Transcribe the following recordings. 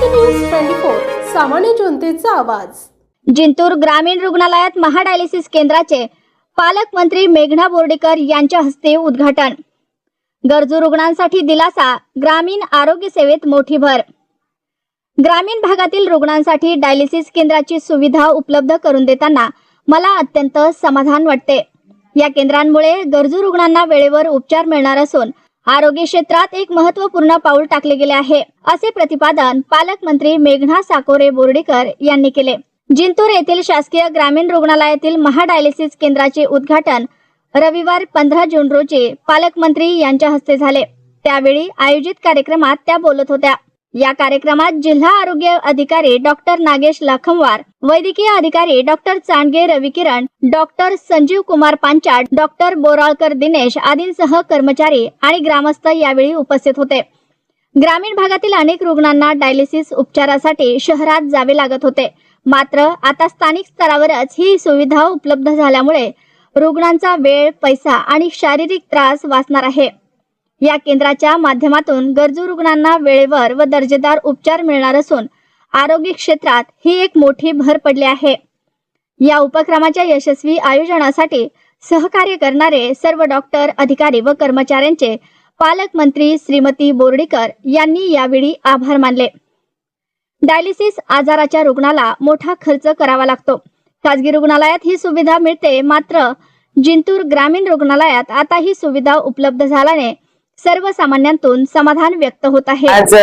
Maharashtra news twenty four सामान्य जनतेचा आवाज. जिंतूर ग्रामीण रुग्णालयात महाडायलिसिस केंद्राचे पालकमंत्री मेघना बोर्डीकर यांच्या हस्ते उद्घाटन. गरजू रुग्णांसाठी दिलासा ग्रामीण आरोग्य सेवेत मोठी भर. ग्रामीण भागातील रुग्णांसाठी डायलिसिस केंद्राची सुविधा उपलब्ध करून देताना मला अत्यंत समाधान वाटते. या केंद्रांमुळे गरजू रुग्णांना वेळेवर उपचार मिळणार असून आरोग्य क्षेत्रात एक महत्त्वपूर्ण पाऊल टाकले गेले आहे असे प्रतिपादन पालकमंत्री मेघना साकोरे बोर्डीकर यांनी केले. जिंतूर येथील शासकीय ग्रामीण रुग्णालयातील महाडायलिसिस केंद्राचे उद्घाटन रविवार पंधरा जून रोजी पालकमंत्री यांच्या हस्ते झाले. त्यावेळी आयोजित कार्यक्रमात त्या बोलत होत्या. या कार्यक्रमात जिल्हा आरोग्य अधिकारी डॉक्टर नागेश लाखमवार वैद्यकीय अधिकारी doctor Chandge Ravikiran doctor Sanjeev Kumar Panchad doctor Boralkar Dinesh आदींसह कर्मचारी आणि ग्रामस्थ यावेळी उपस्थित होते. ग्रामीण भागातील अनेक रुग्णांना डायलिसिस उपचारासाठी शहरात जावे लागत होते. मात्र आता स्थानिक स्तरावरच ही सुविधा उपलब्ध झाल्यामुळे रुग्णांचा वेळ पैसा आणि शारीरिक त्रास वाचणार आहे. या केंद्राच्या माध्यमातून गरजू रुग्णांना वेळेवर व दर्जेदार उपचार मिळणार असून आरोग्य क्षेत्रात ही एक मोठी भर पडली आहे. या उपक्रमाच्या यशस्वी आयोजनासाठी सहकार्य करणारे सर्व डॉक्टर अधिकारी व कर्मचाऱ्यांचे पालकमंत्री श्रीमती बोर्डीकर यांनी यावेळी आभार मानले. डायलिसिस आजाराच्या रुग्णाला मोठा खर्च करावा लागतो. खाजगी रुग्णालयात ही सुविधा मिळते मात्र जिंतूर ग्रामीण रुग्णालयात आता ही सुविधा उपलब्ध झाल्याने सर्वसामान्यांतून समाधान व्यक्त होत आहे. आज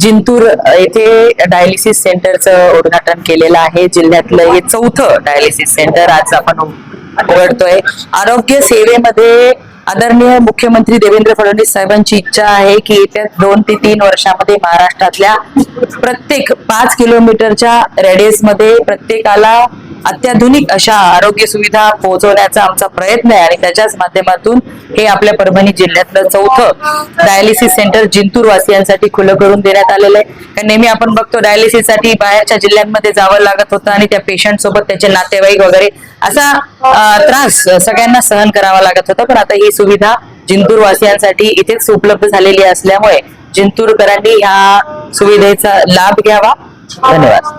जिंतूर येथे डायलिसिस सेंटरचं उद्घाटन केलेलं आहे. जिल्ह्यातलं हे चौथं डायलिसिस सेंटर आज आपण उघडतोय. आरोग्य सेवेमध्ये आदरणीय मुख्यमंत्री देवेंद्र फडणवीस साहेबांची इच्छा आहे की येत्या दोन ते तीन वर्षामध्ये महाराष्ट्रातल्या प्रत्येक पाच किलोमीटरच्या रेडियसमध्ये प्रत्येकाला अत्याधुनिक अशा आरोग्य सुविधा पोहोचवण्याचा आमचा प्रयत्न आहे आणि त्याच्याच माध्यमातून हे आपल्या परभणी जिल्ह्यातलं चौथं डायलिसिस सेंटर जिंतूर वासियांसाठी खुलं करून देण्यात आलेलं आहे. नेहमी आपण बघतो डायलिसिससाठी बाहेरच्या जिल्ह्यांमध्ये जावं लागत होतं आणि त्या पेशंट सोबत त्याचे नातेवाईक वगैरे असा त्रास सगळ्यांना सहन करावा लागत होता. पण आता ही सुविधा जिंतूर वासियांसाठी इथेच उपलब्ध झालेली असल्यामुळे जिंतूरकरांनी ह्या सुविधेचा लाभ घ्यावा. धन्यवाद.